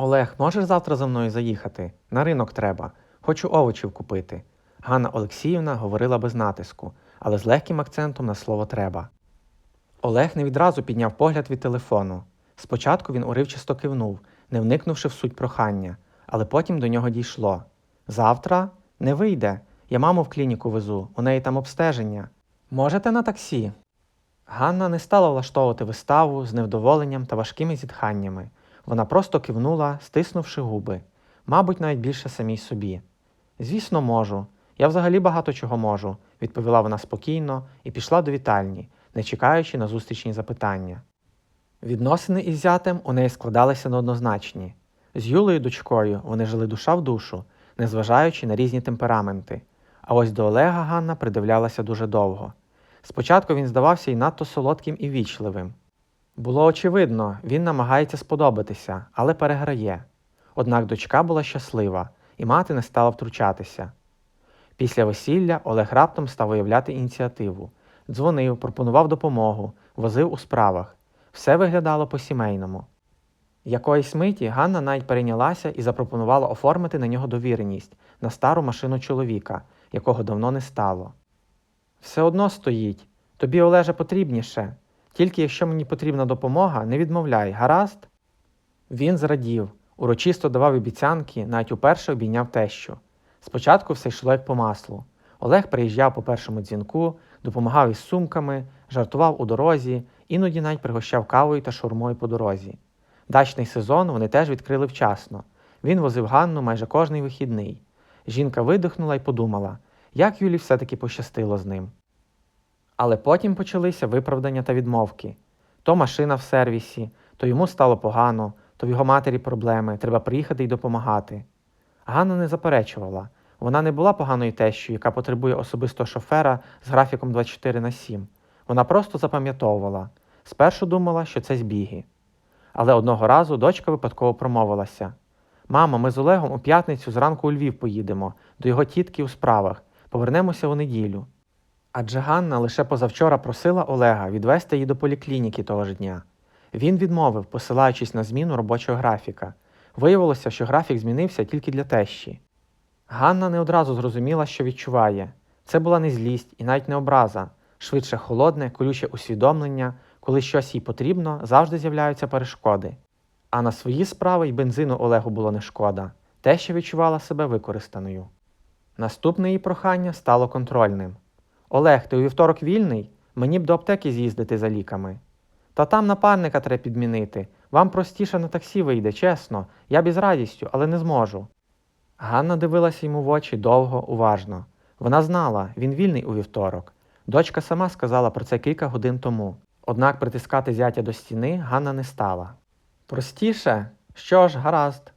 Олег, можеш завтра за мною заїхати? На ринок треба. Хочу овочів купити. Ганна Олексіївна говорила без натиску, але з легким акцентом на слово треба. Олег не відразу підняв погляд від телефону. Спочатку він уривчасто кивнув, не вникнувши в суть прохання, але потім до нього дійшло. Завтра не вийде. Я маму в клініку везу, у неї там обстеження. Можете на таксі? Ганна не стала влаштовувати виставу з невдоволенням та важкими зітханнями. Вона просто кивнула, стиснувши губи, мабуть, навіть більше самій собі. Звісно, можу. Я взагалі багато чого можу, відповіла вона спокійно і пішла до вітальні, не чекаючи на зустрічні запитання. Відносини із зятем у неї складалися неоднозначні. З Юлею дочкою вони жили душа в душу, незважаючи на різні темпераменти. А ось до Олега Ганна придивлялася дуже довго. Спочатку він здавався й надто солодким і вічливим. Було очевидно, він намагається сподобатися, але переграє. Однак дочка була щаслива, і мати не стала втручатися. Після весілля Олег раптом став виявляти ініціативу, дзвонив, пропонував допомогу, возив у справах. Все виглядало по-сімейному. Якоїсь миті Ганна навіть перейнялася і запропонувала оформити на нього довіреність на стару машину чоловіка, якого давно не стало. Все одно стоїть. Тобі, Олеже, потрібніше. Тільки якщо мені потрібна допомога, не відмовляй, гаразд? Він зрадів, урочисто давав обіцянки, навіть уперше обійняв тещу. Спочатку все йшло як по маслу. Олег приїжджав по першому дзвінку, допомагав із сумками, жартував у дорозі, іноді навіть пригощав кавою та шурмою по дорозі. Дачний сезон вони теж відкрили вчасно. Він возив Ганну майже кожний вихідний. Жінка видихнула і подумала, як Юлі все-таки пощастило з ним. Але потім почалися виправдання та відмовки. То машина в сервісі, то йому стало погано, то в його матері проблеми, треба приїхати й допомагати. Ганна не заперечувала. Вона не була поганою тещою, яка потребує особистого шофера з графіком 24 на 7. Вона просто запам'ятовувала. Спершу думала, що це збіги. Але одного разу дочка випадково промовилася: Мамо, ми з Олегом у п'ятницю зранку у Львів поїдемо, до його тітки у справах, повернемося у неділю. Адже Ганна лише позавчора просила Олега відвести її до поліклініки того ж дня. Він відмовив, посилаючись на зміну робочого графіка. Виявилося, що графік змінився тільки для тещі. Ганна не одразу зрозуміла, що відчуває. Це була не злість і навіть не образа, швидше холодне, колюче усвідомлення, коли щось їй потрібно, завжди з'являються перешкоди. А на свої справи й бензину Олегу було не шкода, теща відчувала себе використаною. Наступне її прохання стало контрольним. Олег, ти у вівторок вільний? Мені б до аптеки з'їздити за ліками. Та там напарника треба підмінити. Вам простіше на таксі вийде, чесно, я б із радістю, але не зможу. Ганна дивилася йому в очі довго, уважно. Вона знала, він вільний у вівторок. Дочка сама сказала про це кілька годин тому. Однак притискати зятя до стіни Ганна не стала. Простіше? Що ж, гаразд.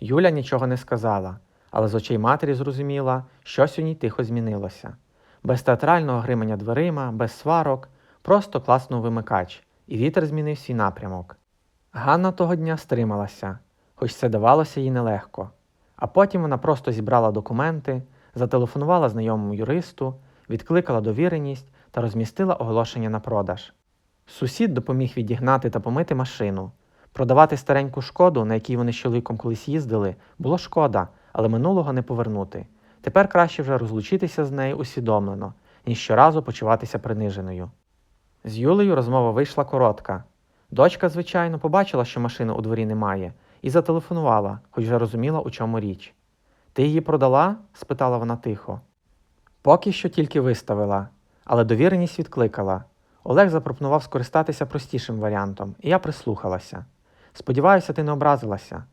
Юля нічого не сказала, але з очей матері зрозуміла, щось у ній тихо змінилося. Без театрального гримання дверима, без сварок, просто класнув вимикач, і вітер змінив свій напрямок. Ганна того дня стрималася, хоч це давалося їй нелегко. А потім вона просто зібрала документи, зателефонувала знайомому юристу, відкликала довіреність та розмістила оголошення на продаж. Сусід допоміг відігнати та помити машину. Продавати стареньку шкоду, на якій вони з чоловіком колись їздили, було шкода, але минулого не повернути. Тепер краще вже розлучитися з нею усвідомлено, ніж щоразу почуватися приниженою. З Юлею розмова вийшла коротка. Дочка, звичайно, побачила, що машини у дворі немає, і зателефонувала, хоч вже розуміла, у чому річ. Ти її продала? спитала вона тихо. Поки що тільки виставила, але довіреність відкликала. Олег запропонував скористатися простішим варіантом, і я прислухалася. Сподіваюся, ти не образилася.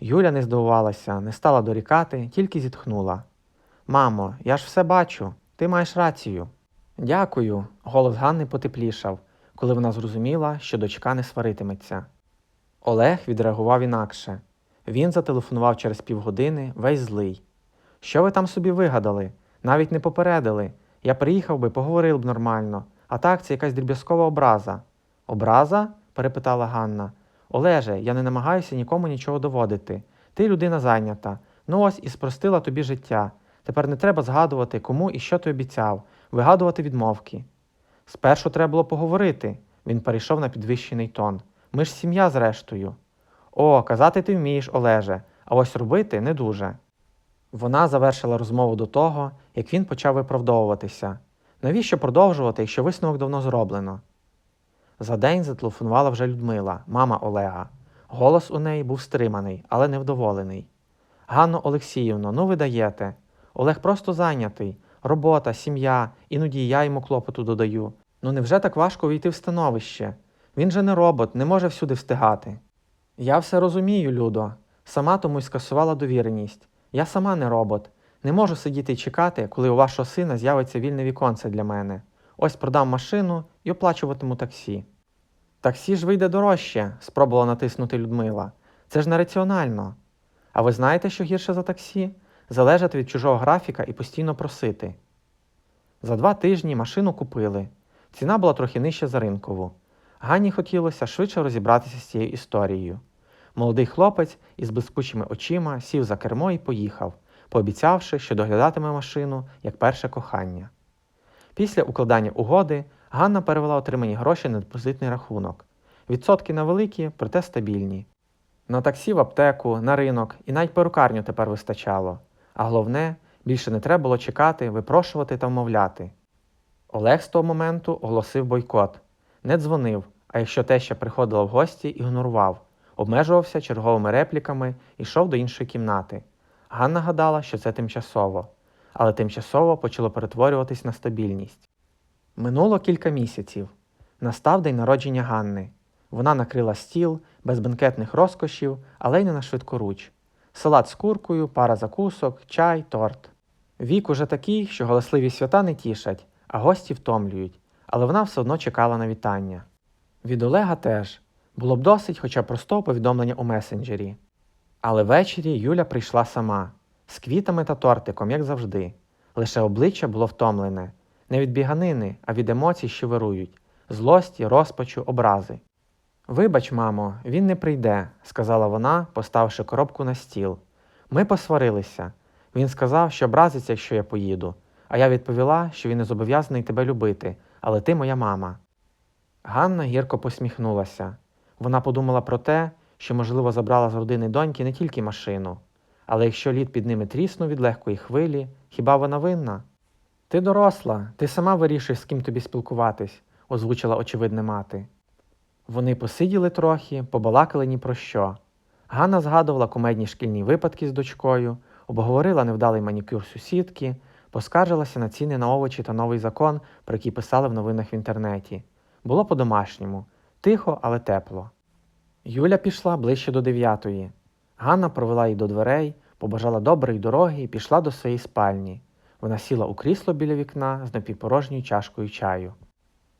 Юля не здивувалася, не стала дорікати, тільки зітхнула. Мамо, я ж все бачу, ти маєш рацію. Дякую. Голос Ганни потеплішав, коли вона зрозуміла, що дочка не сваритиметься. Олег відреагував інакше. Він зателефонував через півгодини, весь злий. Що ви там собі вигадали? Навіть не попередили. Я приїхав би, поговорив б нормально, а так це якась дріб'язкова образа. Образа? перепитала Ганна. Олеже, я не намагаюся нікому нічого доводити. Ти людина зайнята. Ну ось і спростила тобі життя. Тепер не треба згадувати, кому і що ти обіцяв, вигадувати відмовки. Спершу треба було поговорити. Він перейшов на підвищений тон. Ми ж сім'я, зрештою. О, казати ти вмієш, Олеже, а ось робити не дуже. Вона завершила розмову до того, як він почав виправдовуватися. Навіщо продовжувати, якщо висновок давно зроблено? За день зателефонувала вже Людмила, мама Олега. Голос у неї був стриманий, але невдоволений. Ганно Олексіївно, ну ви даєте. Олег просто зайнятий. Робота, сім'я, іноді я йому клопоту додаю. Ну невже так важко війти в становище? Він же не робот, не може всюди встигати. Я все розумію, Людо. Сама тому й скасувала довіреність. Я сама не робот. Не можу сидіти і чекати, коли у вашого сина з'явиться вільне віконце для мене. Ось продам машину і оплачуватиму таксі. Таксі ж вийде дорожче, спробувала натиснути Людмила. Це ж нераціонально. А ви знаєте, що гірше за таксі? Залежати від чужого графіка і постійно просити. За два тижні машину купили. Ціна була трохи нижча за ринкову. Ганні хотілося швидше розібратися з цією історією. Молодий хлопець із блискучими очима сів за кермо і поїхав, пообіцявши, що доглядатиме машину як перше кохання. Після укладання угоди Ганна перевела отримані гроші на депозитний рахунок. Відсотки невеликі, проте стабільні. На таксі в аптеку, на ринок і навіть перукарню тепер вистачало. А головне, більше не треба було чекати, випрошувати та вмовляти. Олег з того моменту оголосив бойкот. Не дзвонив, а якщо теща приходила в гості, ігнорував, обмежувався черговими репліками і йшов до іншої кімнати. Ганна гадала, що це тимчасово, але тимчасово почало перетворюватись на стабільність. Минуло кілька місяців. Настав день народження Ганни. Вона накрила стіл без бенкетних розкошів, але й не на швидкоруч. Салат з куркою, пара закусок, чай, торт. Вік уже такий, що галасливі свята не тішать, а гості втомлюють, але вона все одно чекала на вітання. Від Олега теж було б досить хоча простого повідомлення у месенджері. Але ввечері Юля прийшла сама, з квітами та тортиком, як завжди. Лише обличчя було втомлене, не від біганини, а від емоцій, що вирують злості, розпачу, образи. Вибач, мамо, він не прийде, сказала вона, поставивши коробку на стіл. Ми посварилися. Він сказав, що образиться, якщо я поїду, а я відповіла, що він не зобов'язаний тебе любити, але ти моя мама. Ганна гірко посміхнулася. Вона подумала про те, що, можливо, забрала з родини доньки не тільки машину, але якщо лід під ними тріснув від легкої хвилі, хіба вона винна? Ти доросла, ти сама вирішуєш, з ким тобі спілкуватись, озвучила очевидне мати. Вони посиділи трохи, побалакали ні про що. Ганна згадувала кумедні шкільні випадки з дочкою, обговорила невдалий манікюр сусідки, поскаржилася на ціни на овочі та новий закон, про який писали в новинах в інтернеті. Було по-домашньому, тихо, але тепло. Юля пішла ближче до дев'ятої. Ганна провела її до дверей, побажала доброї дороги і пішла до своєї спальні. Вона сіла у крісло біля вікна з напівпорожньою чашкою чаю.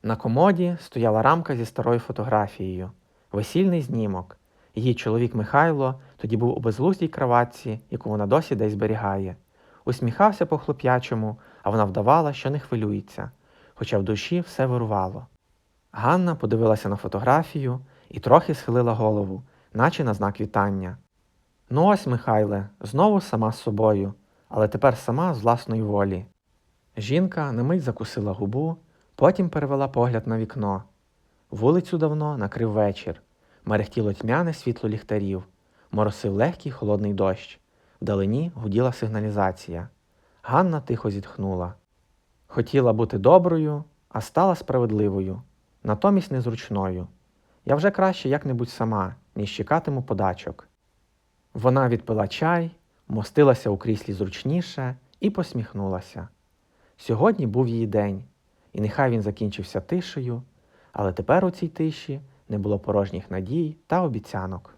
На комоді стояла рамка зі старою фотографією, весільний знімок. Її чоловік Михайло тоді був у безглуздій кроватці, яку вона досі десь зберігає. Усміхався по хлоп'ячому, а вона вдавала, що не хвилюється, хоча в душі все вирувало. Ганна подивилася на фотографію і трохи схилила голову, наче на знак вітання. Ну ось, Михайле, знову сама з собою, але тепер сама з власної волі. Жінка на мить закусила губу, потім перевела погляд на вікно. Вулицю давно накрив вечір, мерехтіло тьмяне світло ліхтарів, моросив легкий холодний дощ. Вдалині гуділа сигналізація. Ганна тихо зітхнула. Хотіла бути доброю, а стала справедливою, натомість незручною. Я вже краще як-небудь сама, ніж чекатиму подачок. Вона відпила чай, мостилася у кріслі зручніше і посміхнулася. Сьогодні був її день, і нехай він закінчився тишею, але тепер у цій тиші не було порожніх надій та обіцянок.